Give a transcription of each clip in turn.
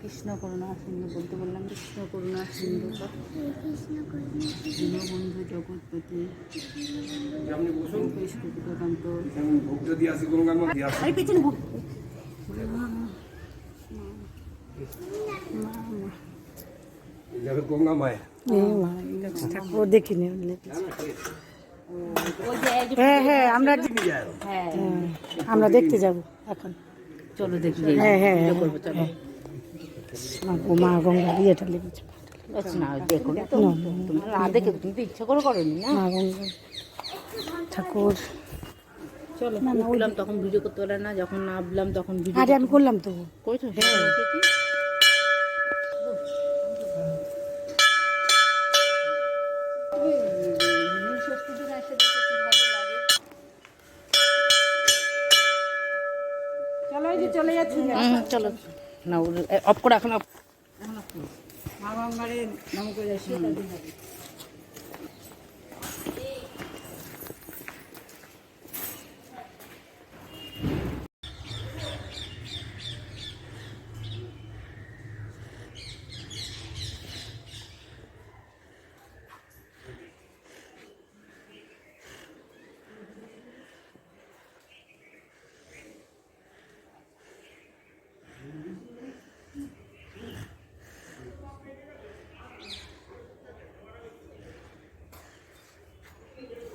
কৃষ্ণ করুণা সিন্ধু বলতে বললাম কৃষ্ণ করুণা সিন্ধু কৃষ্ণ করুণা দীনবন্ধু জগৎপতি। কৃষ্ণকান্ত গঙ্গা মায়া ঠাকুর দেখিনি হ্যাঁ হ্যাঁ আমরা হ্যাঁ আমরা দেখতে যাব এখন। চলো দেখি। হ্যাঁ হ্যাঁ হ্যাঁ, করব চলো। হ্যাঁ। মা গঙ্গা ইয়েটা লেগেছে। আচ্ছা, না দেখো না দেখে তুমি তো ইচ্ছা করে করোনি না? মা গঙ্গা। ঠাকুর। চলো উঠলাম তখন ভিডিও করতে পারলাম না যখন নামলাম তখন ভিডিও আরে আমি করলাম তো। করেছ হ্যাঁ। চলো চলে যাচ্ছি। চলো। না অফ করে এখন অফ মা গঙ্গারে নাম করে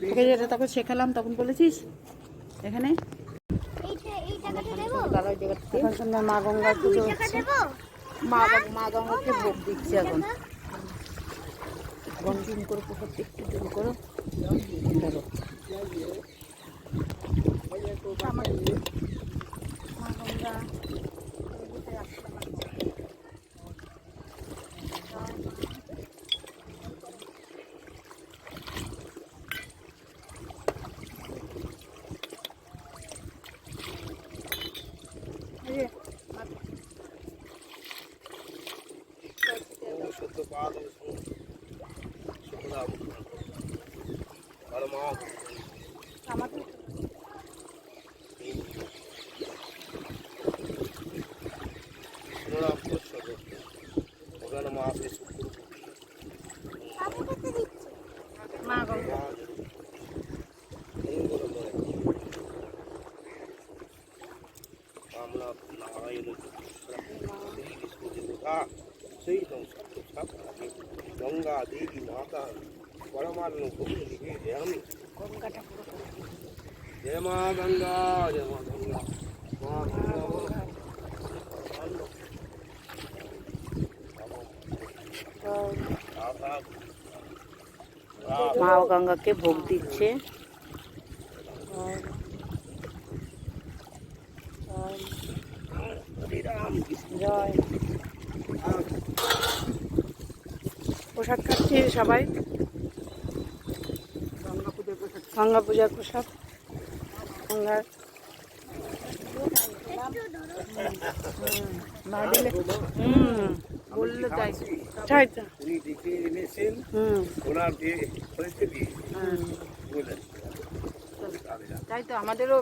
তোকে যেটা তখন শেখালাম তখন বলেছিস? এখানে? এখন মা গঙ্গার পুজো হচ্ছে। মা মা গঙ্গাকে ভোগ দিচ্ছে এখন। গন্টিন করে পুকুরতে একটু জল করো। ধরো మాకు గంగాదేవి మాత వరమాలను గొప్పదికి జయం జయమా గంగా జయమా గంగా మా గంగా Thank you. মা গঙ্গাকে ভোগ দিচ্ছে। প্রসাদ খাচ্ছি সবাই। গঙ্গা পূজার প্রসাদ। গঙ্গার না দিলে হুম। বললে তাই তাই তো উনি দেখে এনেছেন হুম। ওনার দিয়ে হয়েছে দিয়ে বলেন তাই তো আমাদেরও